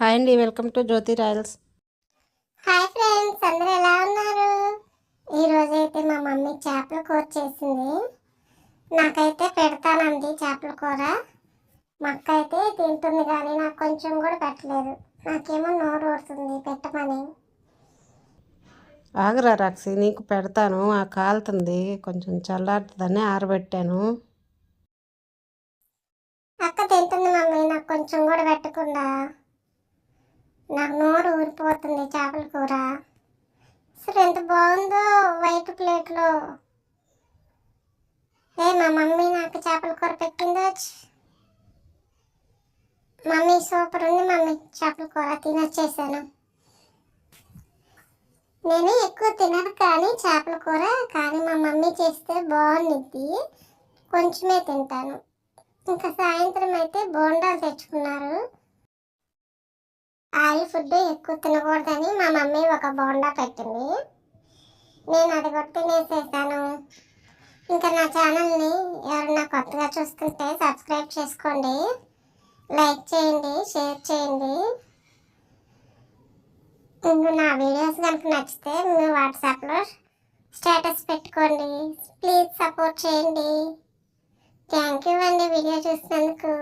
Hi అండి welcome to Jyothi royals. Hi friends అందరూ ఎలా ఉన్నారు? ఈరోజు అయితే మా మమ్మీ చేపల కూర చేసింది. నాకైతే పెడతానండి చేపల కూర. మా అక్క అయితే తింటుంది కానీ నాకు కొంచెం కూడా పెట్టలేదు. నాకేమో నోరు ఊరుతుంది పెట్టమని. ఆగరా రాక్షి నీకు పెడతాను ఆ కాలుతుంది కొంచెం చల్లారుతుందని ఆరబెట్టాను. అక్క తింటుంది మమ్మీ నాకు కొంచెం కూడా పెట్టకుండా. నాకు నోరు ఊరిపోతుంది చేపల కూర. అసలు ఎంత బాగుందో వైట్ ప్లేట్లో. ఏ మా మమ్మీ నాకు చేపల కూర పెట్టిందో? మమ్మీ సూపర్ ఉంది మమ్మీ. చేపల కూర తినొచ్చేసాను. నేను ఎక్కువ తినను కానీ చేపల కూర కానీ మా మమ్మీ చేస్తే బాగుండిద్ది. కొంచెమే తింటాను. ఇంకా సాయంత్రం అయితే బోండాలు తెచ్చుకున్నారు. ఆయిల్ ఫుడ్ ఎక్కువ తినకూడదని మా మమ్మీ ఒక బోండా పెట్టింది. నేను అది కూడా తినేసేసాను. ఇంకా నా ఛానల్ని ఎవరన్నా కొత్తగా చూస్తుంటే సబ్స్క్రైబ్ చేసుకోండి. లైక్ చేయండి షేర్ చేయండి. ఇంకా నా వీడియోస్ కనుక నచ్చితే మీ వాట్సాప్లో స్టేటస్ పెట్టుకోండి. ప్లీజ్ సపోర్ట్ చేయండి. థ్యాంక్ యూ అండి వీడియో చూసినందుకు.